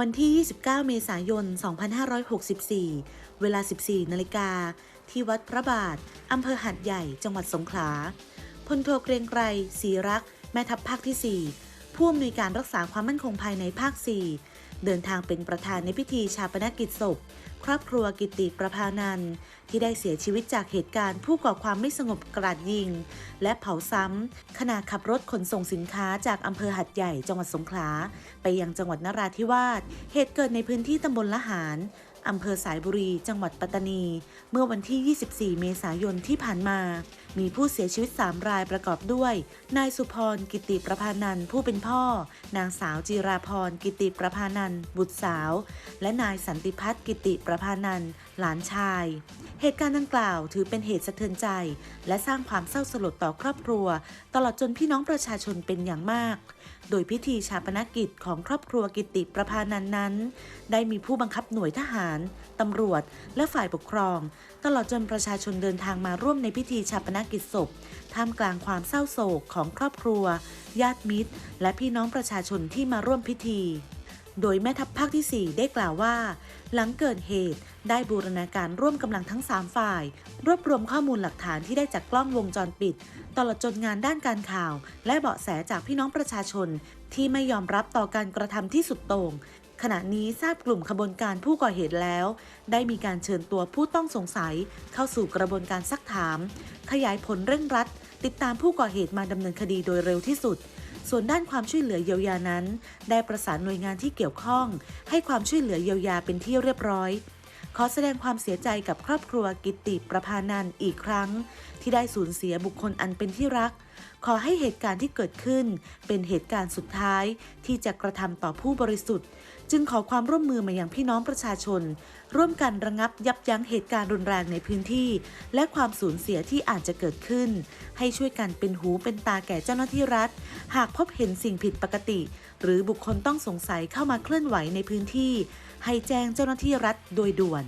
วันที่ 29 เมษายน 2564 เวลา 14 นาฬิกา ที่วัดพระบาท อำเภอหัดใหญ่ จังหวัดสงขลา พลโทเกรียงไกรศรีรัก แม่ทัพภาคที่ 4 ผู้อำนวยการรักษาความมั่นคงภายในภาค 4 เดินทางเป็นประธานในพิธีชาปนกิจศพ ครอบครัวกิติประภานันท์ที่ได้เสียชีวิตจากเหตุการณ์ผู้ก่อความไม่สงบกราดยิง และเผาซ้ำขณะขับรถขนส่งสินค้าจากอำเภอหัดใหญ่จังหวัดสงขลาไปยังจังหวัดนราธิวาสเหตุเกิดในพื้นที่ตำบลละหาร อำเภอสายบุรี จังหวัดปัตตานี เมื่อวันที่ 24 เมษายนที่ผ่านมา มีผู้เสียชีวิต 3 รายประกอบด้วย นายสุพร กิติประพานันผู้เป็นพ่อ นางสาวจิราพร กิติประพานันบุตรสาว และนายสันติพัฒน์กิติประพานันหลานชาย เหตุการณ์ดังกล่าวถือเป็นเหตุสะเทือนใจ และสร้างความเศร้าสลดต่อครอบครัว ตลอดจนพี่น้องประชาชนเป็นอย่างมาก โดยพิธีชาปนกิจของครอบครัวกิติประพานันนั้น ได้มีผู้บังคับหน่วยทหาร ตำรวจ และฝ่ายปกครอง ตลอดจนประชาชนเดินทางมาร่วมในพิธีชาปนกิจศพ ท่ามกลางความเศร้าโศกของครอบครัว ญาติมิตร และพี่น้องประชาชนที่มาร่วมพิธี โดยแม่ทัพภาคที่ 4 ได้กล่าวว่า หลังเกิดเหตุ ได้บูรณาการร่วมกำลังทั้ง 3 ฝ่าย รวบรวมข้อมูลหลักฐานที่ได้จากกล้องวงจรปิด ตลอดจนงานด้านการข่าว และเบาะแสจากพี่น้องประชาชน ที่ไม่ยอมรับต่อการกระทำที่สุดโต่งขณะนี้ทราบกลุ่มขบวนการผู้ก่อเหตุแล้ว ได้มีการเชิญตัวผู้ต้องสงสัย เข้าสู่กระบวนการซักถาม ขยายผลเร่งรัด ติดตามผู้ก่อเหตุมาดำเนินคดีโดยเร็วที่สุด ส่วนด้านความช่วยเหลือเยียวยานั้น ได้ประสานหน่วยงานที่เกี่ยวข้อง ให้ความช่วยเหลือเยียวยาเป็นที่เรียบร้อย ขอแสดงความเสียใจกับครอบครัวกิติประพานันอีกครั้ง ที่ได้สูญเสียบุคคลอันเป็นที่รัก ขอให้เหตุการณ์ที่เกิดขึ้น เป็นเหตุการณ์สุดท้ายที่จะกระทำต่อผู้บริสุทธิ์ จึงขอความร่วมมือมาอยังพี่น้องประชาชน ร่วมกันระงับยับยั้งเหตุการณ์รุนแรงในพื้นที่ และความสูญเสียที่อาจจะเกิดขึ้น ให้ช่วยกันเป็นหูเป็นตาแก่เจ้าหน้าที่รัฐ หากพบเห็นสิ่งผิดปกติ หรือบุคคลต้องสงสัยเข้ามาเคลื่อนไหวในพื้นที่ ให้แจ้งเจ้าหน้าที่รัฐโดยด่วน